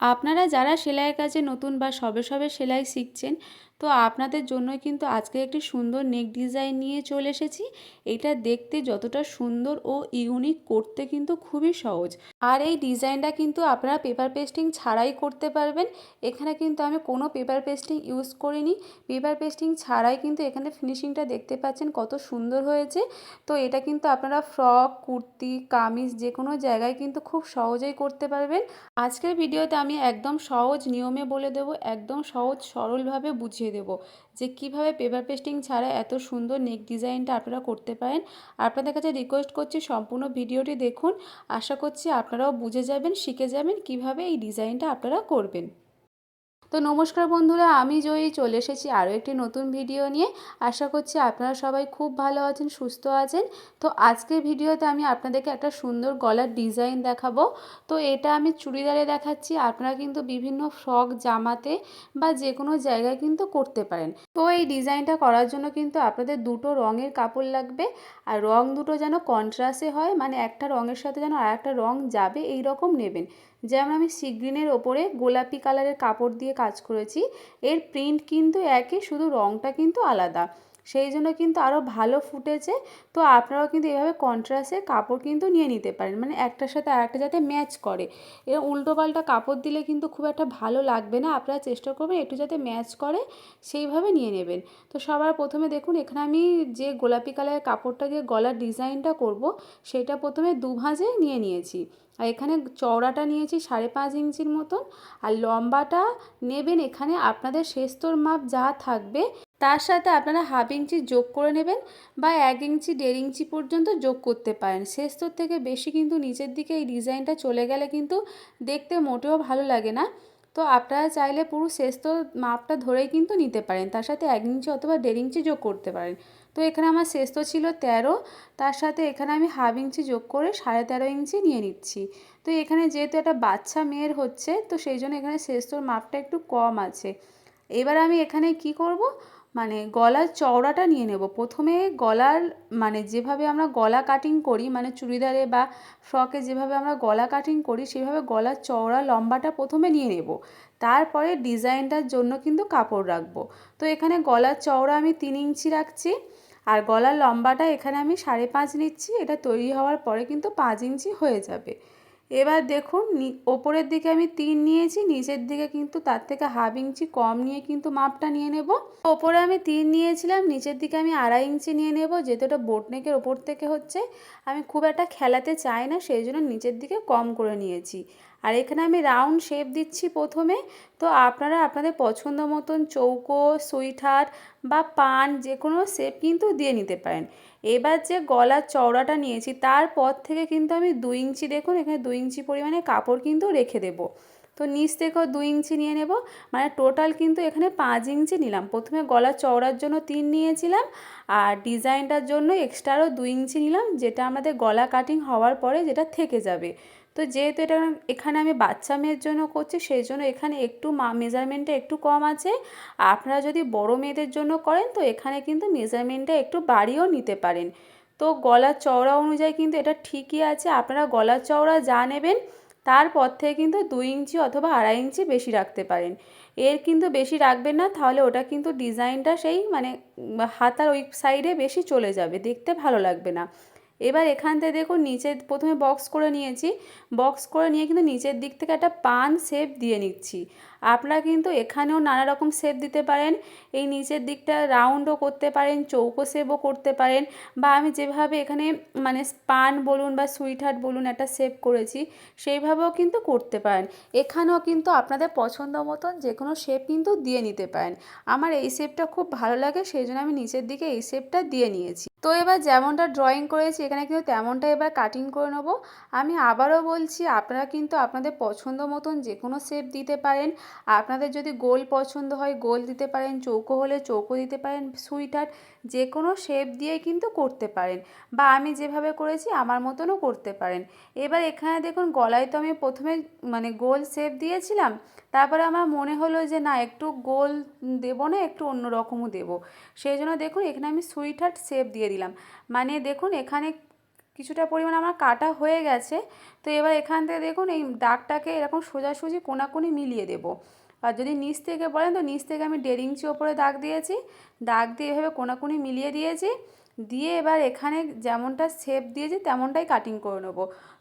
আপনারা যারা সেলাইয়ের কাজে নতুন বা সবে সবে সেলাই শিখছেন তো আপনাদের জন্যই কিন্তু আজকে একটি সুন্দর নেক ডিজাইন নিয়ে চলে এসেছি। এটা দেখতে যতটা সুন্দর ও ইউনিক করতে কিন্তু খুবই সহজ। আর এই ডিজাইনটা কিন্তু আপনারা পেপার পেস্টিং ছাড়াই করতে পারবেন। এখানে কিন্তু আমি কোনো পেপার পেস্টিং ইউজ করিনি। পেপার পেস্টিং ছাড়াই কিন্তু এখানে ফিনিশিংটা দেখতে পাচ্ছেন কত সুন্দর হয়েছে। তো এটা কিন্তু আপনারা ফ্রক কুর্তি, কামিজ যে কোনো জায়গায় কিন্তু খুব সহজেই করতে পারবেন। আজকের ভিডিওতে আমি একদম সহজ নিয়মে বলে দেবো, একদম সহজ সরলভাবে বুঝিয়ে দেবো যে কীভাবে পেপার পেস্টিং ছাড়া এত সুন্দর নেক ডিজাইনটা আপনারা করতে পারেন। আপনাদের কাছে রিকোয়েস্ট করছি সম্পূর্ণ ভিডিওটি দেখুন। আশা করছি আপনারাও বুঝে যাবেন, শিখে যাবেন কীভাবে এই ডিজাইনটা আপনারা করবেন। তো নমস্কার বন্ধুরা, আমি জয়ী, চলে এসেছি আরও একটি নতুন ভিডিও নিয়ে। আশা করছি আপনারা সবাই খুব ভালো আছেন, সুস্থ আছেন। তো আজকের ভিডিওতে আমি আপনাদেরকে একটা সুন্দর গলার ডিজাইন দেখাবো। তো এটা আমি চুড়িদারে দেখাচ্ছি, আপনারা কিন্তু বিভিন্ন ফ্রক, জামাতে বা যে কোনো জায়গায় কিন্তু করতে পারেন। তো এই ডিজাইনটা করার জন্য কিন্তু আপনাদের দুটো রঙের কাপড় লাগবে। আর রং দুটো যেন কন্ট্রাস্টে হয় মানে একটা রঙের সাথে যেন আর একটা রং যাবে এই রকম নেবেন। যেমন আমি সিগ্রিনের ওপরে গোলাপি কালারের কাপড় দিয়ে কাজ করেছি, এর প্রিন্ট কিন্তু একই শুধু রঙটা কিন্তু আলাদা। সেই জন্য কিন্তু আরও ভালো ফুটেছে তো আপনারাও কিন্তু এভাবে কন্ট্রাস্টের কাপড় কিন্তু নিয়ে নিতে পারেন। মানে একটার সাথে আরেকটা যাতে ম্যাচ করে। এর উল্টোপাল্টা কাপড় দিলে কিন্তু খুব একটা ভালো লাগবে না। আপনারা চেষ্টা করবেন একটু যাতে ম্যাচ করে, সেইভাবে নিয়ে নেবেন। তো সবার প্রথমে দেখুন, এখানে আমি যে গোলাপি কালারের কাপড়টা দিয়ে গলার ডিজাইনটা করব, সেটা প্রথমে দু ভাঁজে নিয়ে নিয়েছি। আর এখানে চওড়াটা নিয়েছি সাড়ে পাঁচ ইঞ্চির মতন। আর লম্বাটা নেবেন এখানে আপনাদের শেস্তর মাপ যা থাকবে তার সাথে আপনারা হাফ ইঞ্চি যোগ করে নেবেন বা এক ইঞ্চি, দেড় ইঞ্চি পর্যন্ত যোগ করতে পারেন। শেস্তর থেকে বেশি কিন্তু নিচের দিকে এই ডিজাইনটা চলে গেলে কিন্তু দেখতে মোটেও ভালো লাগে না। তো আপনারা চাইলে পুরো শেস্তর মাপটা ধরেই কিন্তু নিতে পারেন। তার সাথে এক ইঞ্চি অথবা দেড় ইঞ্চি যোগ করতে পারেন। তো এখানে আমার শেষ তো ছিল তেরো, তার সাথে এখানে আমি হাফ ইঞ্চি যোগ করে সাড়ে তেরো ইঞ্চি নিয়ে নিচ্ছি। তো এখানে যেহেতু একটা বাচ্চা মেয়ের হচ্ছে, তো সেই জন্য এখানে শেষতোর মাপটা একটু কম আছে। এবার আমি এখানে কি করব? মানে গলার চওড়াটা নিয়ে নেব। প্রথমে গলার মানে যেভাবে আমরা গলা কাটিং করি মানে চুড়িদারে বা ফ্রকে যেভাবে আমরা গলা কাটিং করি, সেভাবে গলার চওড়া লম্বাটা প্রথমে নিয়ে নেব। তারপরে ডিজাইনটার জন্য কিন্তু কাপড় রাখব। তো এখানে গলার চওড়া আমি তিন ইঞ্চি রাখছি আর গলার লম্বাটা এখানে আমি সাড়ে পাঁচ নিচ্ছি। এটা তৈরি হওয়ার পরে কিন্তু পাঁচ ইঞ্চি হয়ে যাবে। এবার দেখুন ওপরের দিকে আমি তিন নিয়েছি, নিচের দিকে কিন্তু তার থেকে হাফ ইঞ্চি কম নিয়ে কিন্তু মাপটা নিয়ে নেব। ওপরে আমি তিন নিয়েছিলাম, নিচের দিকে আমি আড়াই ইঞ্চি নিয়ে নেব, যেহেতু এটা বোটনেকের ওপর থেকে হচ্ছে। আমি খুব একটা খেলাতে চাই না, সেই জন্য নিচের দিকে কম করে নিয়েছি। আর এখানে আমি রাউন্ড শেপ দিচ্ছি প্রথমে। তো আপনারা আপনাদের পছন্দ মতন চৌকো সুইটার বা পান যে কোনো শেপ কিন্তু দিয়ে নিতে পারেন। এবার যে গলার চওড়াটা নিয়েছি, তারপর থেকে কিন্তু আমি দু ইঞ্চি দেখুন, এখানে দু ইঞ্চি পরিমাণে কাপড় কিন্তু রেখে দেবো। তো নিচ থেকেও দুই ইঞ্চি নিয়ে নেব। মানে টোটাল কিন্তু এখানে পাঁচ ইঞ্চি নিলাম। প্রথমে গলার চওড়ার জন্য তিন নিয়েছিলাম আর ডিজাইনটার জন্য এক্সট্রা আরও দুই ইঞ্চি নিলাম, যেটা আমাদের গলা কাটিং হওয়ার পরে যেটা থেকে যাবে। তো যেহেতু এটা এখানে আমি বাচ্চা মেয়ের জন্য করছি, সেই জন্য এখানে একটু মেজারমেন্টটা একটু কম আছে। আপনারা যদি বড় মেয়েদের জন্য করেন, তো এখানে কিন্তু মেজারমেন্টটা একটু বাড়িয়েও নিতে পারেন। তো গলার চওড়া অনুযায়ী কিন্তু এটা ঠিকই আছে। আপনারা গলার চওড়া যা নেবেন তারপর থেকে কিন্তু দুই ইঞ্চি অথবা আড়াই ইঞ্চি বেশি রাখতে পারেন। এর কিন্তু বেশি রাখবেন না, তাহলে ওটা কিন্তু ডিজাইনটা সেই মানে হাতার ওই সাইডে বেশি চলে যাবে, দেখতে ভালো লাগবে না। এবার এখান থেকে দেখুন নিচে প্রথমে বক্স করে নিয়েছি। বক্স করে নিয়ে কিন্তু নিচের দিক থেকে একটা পান শেপ দিয়ে নিচ্ছি। আপনারা কিন্তু এখানেও নানা রকম শেপ দিতে পারেন। এই নিচের দিকটা রাউন্ডও করতে পারেন, চৌকো শেপও করতে পারেন বা আমি যেভাবে এখানে মানে পান বলুন বা সুইট হার্ট বলুন একটা শেপ করেছি, সেইভাবেও কিন্তু করতে পারেন। এখানেও কিন্তু আপনাদের পছন্দ মতন যে কোনো শেপ কিন্তু দিয়ে নিতে পারেন। আমার এই শেপটা খুব ভালো লাগে, সেই জন্য আমি নিচের দিকে এই শেপটা দিয়ে নিয়েছি। তো এবার যেমনটা ড্রয়িং করেছি, এখানে কিন্তু তেমনটা এবার কাটিং করে নেব। আমি আবারও বলছি, আপনারা কিন্তু আপনাদের পছন্দ মতন যে কোনো শেপ দিতে পারেন। আপনাদের যদি গোল পছন্দ হয়, গোল দিতে পারেন, চৌকো হলে চৌকো দিতে পারেন সুইটার যে কোনো শেপ দিয়ে কিন্তু করতে পারেন বা আমি যেভাবে করেছি, আমার মতনও করতে পারেন। এবার এখানে দেখুন, গলায় তো আমি প্রথমে মানে গোল শেপ দিয়েছিলাম তারপরে আমার মনে হলো যে না, একটু গোল দেবো না, একটু অন্য রকমও দেবো। সেই জন্য দেখুন, এখানে আমি সুইট হার্ট শেপ দিয়ে দিলাম। মানে দেখুন, এখানে কিছুটা পরিমাণ আমার কাটা হয়ে গেছে। তো এবার এখান থেকে দেখুন, এই দাগটাকে এরকম সোজাসুজি কোনাকুনি মিলিয়ে দেবো। আর যদি নিচ থেকে বলেন, তো নিচ থেকে আমি দেড় ইঞ্চি ওপরে দাগ দিয়েছি। দাগ দিয়ে এভাবে কোনাকুনি মিলিয়ে দিয়েছি। দিয়ে এবার এখানে যেমনটা শেপ দিয়েছি, তেমনটাই কাটিং করে নেব।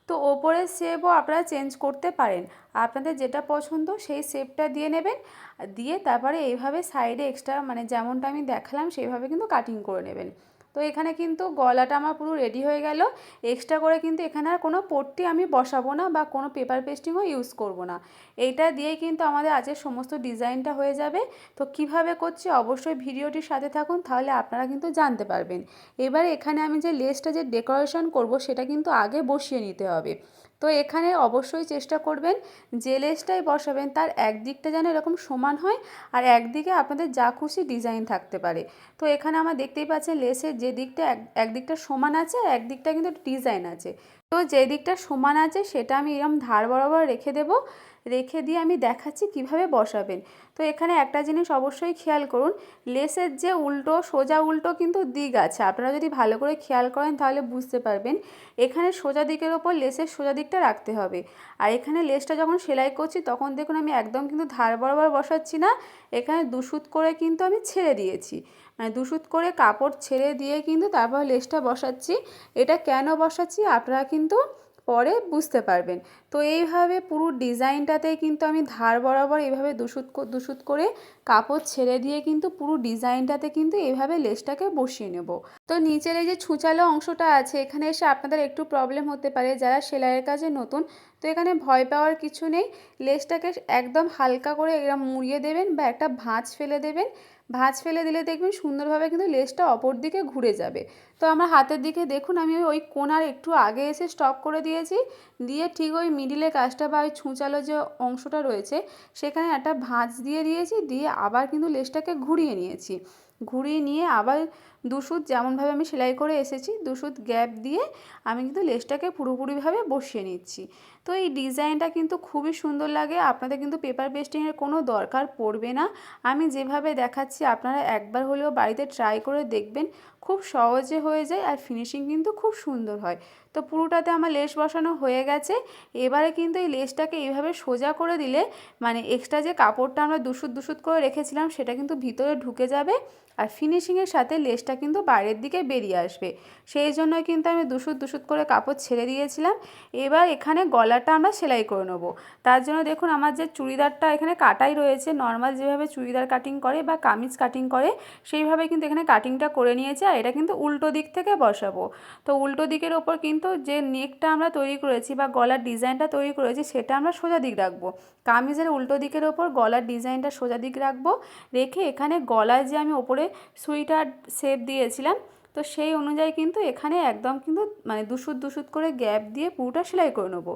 তো ওপরের শেপও আপনারা চেঞ্জ করতে পারেন। আপনাদের যেটা পছন্দ সেই শেপটা দিয়ে নেবেন। দিয়ে তারপরে এইভাবে সাইডে এক্সট্রা মানে যেমনটা আমি দেখালাম, সেইভাবে কিন্তু কাটিং করে নেবেন। তো এখানে কিন্তু গলাটা আমার পুরো রেডি হয়ে গেল। এক্সট্রা করে কিন্তু এখানে আর কোনো পট্টি আমি বসাবো না বা কোনো পেপার পেস্টিংও ইউজ করব না। এইটা দিয়েই কিন্তু আমাদের আজের সমস্ত ডিজাইনটা হয়ে যাবে। তো কীভাবে করছি অবশ্যই ভিডিওটির সাথে থাকুন, তাহলে আপনারা কিন্তু জানতে পারবেন। এবার এখানে আমি যে লেসটা যে ডেকোরেশন করব, সেটা কিন্তু আগে বসিয়ে নিতে হবে। তো এখানে অবশ্যই চেষ্টা করবেন যে লেসটাই বসাবেন তার একদিকটা যেন এরকম সমান হয় আর একদিকে আপনাদের যা খুশি ডিজাইন থাকতে পারে। তো এখানে আমার দেখতেই পাচ্ছেন লেসের যে দিকটা এক, একদিকটা সমান আছে আর একদিকটা কিন্তু ডিজাইন আছে। তো যে দিকটা সমান আছে সেটা আমি এরকম ধার বরাবর রেখে দেব। রেখে দিয়ে আমি দেখাচ্ছি কীভাবে বসাবেন। তো এখানে একটা জিনিস অবশ্যই খেয়াল করুন, লেসের যে উল্টো, সোজা উল্টো কিন্তু দিক আছে। আপনারা যদি ভালো করে খেয়াল করেন তাহলে বুঝতে পারবেন। এখানে সোজা দিকের ওপর লেসের সোজা দিকটা রাখতে হবে। আর এখানে লেসটা যখন সেলাই করছি তখন দেখুন আমি একদম কিন্তু ধার বরাবর বসাচ্ছি না। এখানে দুশুত করে কিন্তু আমি ছেড়ে দিয়েছি। মানে করে কাপড় ছেড়ে দিয়ে কিন্তু তারপর লেসটা বসাচ্ছি। এটা কেন বসাচ্ছি? আপনারা কিন্তু পরে বুঝতে পারবেন। তো এইভাবে পুরো ডিজাইনটাতে কিন্তু আমি ধার বরাবর এইভাবে দুশুত দুশুত করে কাপড় ছেড়ে দিয়ে কিন্তু পুরো ডিজাইনটাতে কিন্তু এইভাবে লেসটাকে বসিয়ে নেব। তো নিচের এই যে ছুঁচালো অংশটা আছে, এখানে এসে আপনাদের একটু প্রবলেম হতে পারে যারা সেলাইয়ের কাজে নতুন। তো এখানে ভয় পাওয়ার কিছু নেই। লেসটাকে একদম হালকা করে এরকম মুড়িয়ে দেবেন বা একটা ভাঁজ ফেলে দেবেন। ভাঁজ ফেলে দিলে দেখবেন সুন্দরভাবে কিন্তু লেসটা অপর দিকে ঘুরে যাবে। তো আমার হাতের দিকে দেখুন, আমি ওই কোনার একটু আগে এসে স্টপ করে দিয়েছি। দিয়ে ঠিক ওই মিডিলে কাজটা বা ওই ছুঁচালো যে অংশটা রয়েছে, সেখানে একটা ভাঁজ দিয়ে দিয়েছি। দিয়ে আবার কিন্তু লেসটাকে ঘুরিয়ে নিয়েছি। ঘুরিয়ে নিয়ে আবার দুশুদ যেমনভাবে আমি সেলাই করে এসেছি দুশুদ গ্যাপ দিয়ে আমি কিন্তু লেসটাকে পুরোপুরিভাবে বসিয়ে নিচ্ছি। তো এই ডিজাইনটা কিন্তু খুবই সুন্দর লাগে, আপনাদের কিন্তু পেপার পেস্টিংয়ের কোনো দরকার পড়বে না। আমি যেভাবে দেখাচ্ছি, আপনারা একবার হলেও বাড়িতে ট্রাই করে দেখবেন, খুব সহজে হয়ে যায় আর ফিনিশিং কিন্তু খুব সুন্দর হয়। তো পুরোটাতে আমার লেস বসানো হয়ে গেছে, এবারে কিন্তু এই লেসটাকে এইভাবে সোজা করে দিলে মানে এক্সট্রা যে কাপড়টা আমরা দুশুদ দুশুদ করে রেখেছিলাম, সেটা কিন্তু ভিতরে ঢুকে যাবে আর ফিনিশিংয়ের সাথে লেসটা কিন্তু বাইরের দিকে বেরিয়ে আসবে। সেই জন্যই কিন্তু আমি দুশুদ দুশুদ করে কাপড় ছেড়ে দিয়েছিলাম। এবার এখানে গলাটা আমরা সেলাই করে নেব। তার জন্য দেখুন আমার যে চুড়িদারটা এখানে কাটাই রয়েছে নর্মাল যেভাবে চুড়িদার কাটিং করে বা কামিজ কাটিং করে, সেইভাবে কিন্তু এখানে কাটিংটা করে নিয়েছে আর এটা কিন্তু উল্টো দিক থেকে বসাবো। তো উল্টো দিকের ওপর কিন্তু যে নেকটা আমরা তৈরি করেছি বা গলার ডিজাইনটা তৈরি করেছি সেটা আমরা সোজা দিক রাখব। কামিজের উল্টো দিকের ওপর গলার ডিজাইনটা সোজা দিক রাখব। রেখে এখানে গলায় যে আমি ওপরে সুইটার শেপ দিয়েছিলাম, তো সেই অনুযায়ী কিন্তু এখানে একদম কিন্তু মানে দুশুদ দুশুদ করে গ্যাপ দিয়ে পুরোটা সেলাই করে নেব।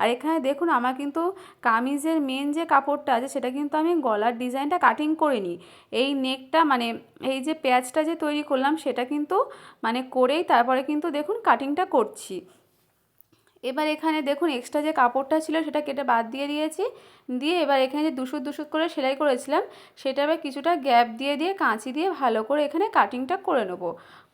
আর এখানে দেখুন আমার কিন্তু কামিজের মেন যে কাপড়টা আছে, সেটা কিন্তু আমি গলার ডিজাইনটা কাটিং করিনি। এই নেকটা মানে এই যে প্যাচটা যে তৈরি করলাম, সেটা কিন্তু মানে করেই তারপরে কিন্তু দেখুন কাটিংটা করছি। এবার এখানে দেখুন এক্সট্রা যে কাপড়টা ছিল সেটা কেটে বাদ দিয়ে দিয়েছি। দিয়ে এবার এখানে যে দুশুদ দুশুদ করে সেলাই করেছিলাম, সেটা এবার কিছুটা গ্যাপ দিয়ে দিয়ে কাঁচি দিয়ে ভালো করে এখানে কাটিংটা করে নেব।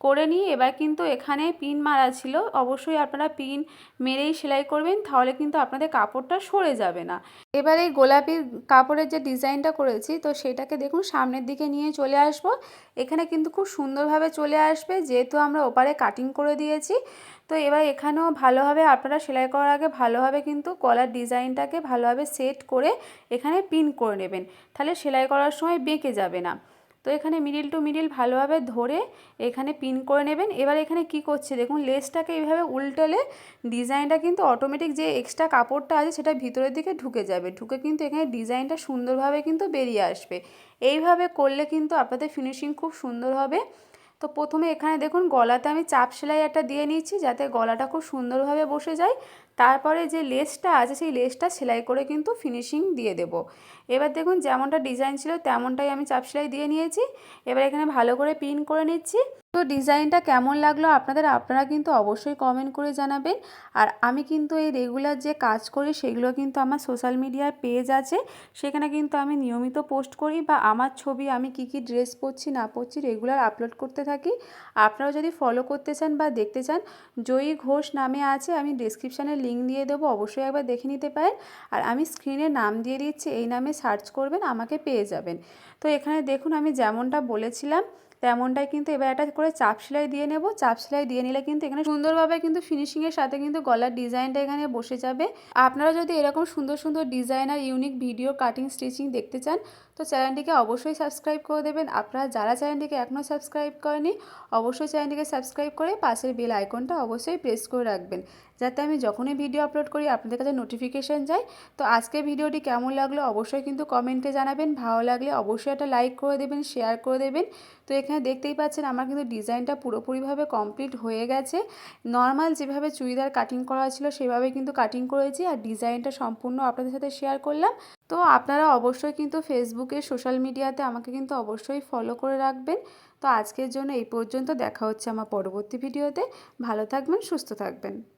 করে নিয়ে এবার কিন্তু এখানে পিন মারা ছিল। অবশ্যই আপনারা পিন মেরেই সেলাই করবেন, তাহলে কিন্তু আপনাদের কাপড়টা সরে যাবে না। এবার এই গোলাপি কাপড়ের যে ডিজাইনটা করেছি, তো সেটাকে দেখুন সামনের দিকে নিয়ে চলে আসব। এখানে কিন্তু খুব সুন্দরভাবে চলে আসবে, যেহেতু আমরা ওপারে কাটিং করে দিয়েছি। তো এবার এখানেও ভালোভাবে আপনারা সেলাই করার আগে ভালোভাবে কিন্তু গলার ডিজাইনটাকে ভালোভাবে সেট করে এখানে পিন করে নেবেন। তাহলে সেলাই করার সময় বেঁকে যাবে না। তো এখানে মিডিল টু মিডিল ভালোভাবে ধরে এখানে পিন করে নেবেন। এবার এখানে কি করছে দেখুন লেসটাকে এইভাবে উল্টালে ডিজাইনটা কিন্তু অটোমেটিক যে এক্সট্রা কাপড়টা আছে সেটা ভিতরের দিকে ঢুকে যাবে। ঢুকে কিন্তু এখানে ডিজাইনটা সুন্দরভাবে কিন্তু বেরিয়ে আসবে। এইভাবে করলে কিন্তু আপনাদের ফিনিশিং খুব সুন্দর হবে। তো প্রথমে এখানে দেখুন, গলাতে আমি চাপ সেলাই একটা দিয়ে নিচ্ছি যাতে গলাটা খুব সুন্দরভাবে বসে যায়। তারপরে যে লেসটা আছে, সেই লেসটা সেলাই করে কিন্তু ফিনিশিং দিয়ে দেব। এবার দেখুন যেমনটা ডিজাইন ছিল, তেমনটাই আমি চাপ সেলাই দিয়ে নিয়েছি। এবার এখানে ভালো করে পিন করে নিচ্ছি। তো ডিজাইনটা কেমন লাগল আপনাদের, আপনারা কিন্তু অবশ্যই কমেন্ট করে জানাবেন। আর আমি কিন্তু এই রেগুলার যে কাজ করি, সেগুলো কিন্তু আমার সোশ্যাল মিডিয়ার পেজ আছে। সেখানে কিন্তু আমি নিয়মিত পোস্ট করি বা আমার ছবি আমি কি কি ড্রেস পরছি, না পরছি রেগুলার আপলোড করতে থাকি। আপনারাও যদি ফলো করতে চান বা দেখতে চান, জয়ী ঘোষ নামে আছে, আমি ডিসক্রিপশানে লিঙ্ক দিয়ে দেবো, অবশ্যই একবার দেখে নিতে পারেন। আর আমি স্ক্রিনে নাম দিয়ে দিচ্ছি, এই নামে সার্চ করবেন, আমাকে পেয়ে যাবেন। তো এখানে দেখুন আমি যেমনটা বলেছিলাম, তেমনটাই কিন্তু এবার একটা করে চাপ সেলাই দিয়ে নেব। চাপ সেলাই দিয়ে নিলে কিন্তু এখানে সুন্দরভাবে কিন্তু ফিনিশিংয়ের সাথে কিন্তু গলার ডিজাইনটা এখানে বসে যাবে। আপনারা যদি এরকম সুন্দর সুন্দর ডিজাইন আর ইউনিক ভিডিও কাটিং স্টিচিং দেখতে চান, তো চ্যানেলটিকে অবশ্যই সাবস্ক্রাইব করে দেবেন। আপনারা যারা চ্যানেলটিকে এখনও সাবস্ক্রাইব করেনি অবশ্যই চ্যানেলটিকে সাবস্ক্রাইব করে পাশের বেল আইকনটা অবশ্যই প্রেস করে রাখবেন। যাতে আমি যখনই ভিডিও আপলোড করি, আপনাদের কাছে নোটিফিকেশান যায়। তো আজকের ভিডিওটি কেমন লাগল অবশ্যই কিন্তু কমেন্টে জানাবেন। ভালো লাগলে অবশ্যই একটা লাইক করে দেবেন শেয়ার করে দেবেন। তো এখানে দেখতেই পাচ্ছেন আমার কিন্তু ডিজাইনটা পুরোপুরিভাবে কমপ্লিট হয়ে গেছে। নর্মাল যেভাবে চুড়িদার কাটিং করা ছিল, সেভাবে কিন্তু কাটিং করেছি আর ডিজাইনটা সম্পূর্ণ আপনাদের সাথে শেয়ার করলাম। তো আপনারা অবশ্যই কিন্তু ফেসবুকে সোশ্যাল মিডিয়াতে আমাকে কিন্তু অবশ্যই ফলো করে রাখবেন। তো আজকের জন্য এই পর্যন্ত। দেখা হচ্ছে আমার পরবর্তী ভিডিওতে ভালো থাকবেন, সুস্থ থাকবেন।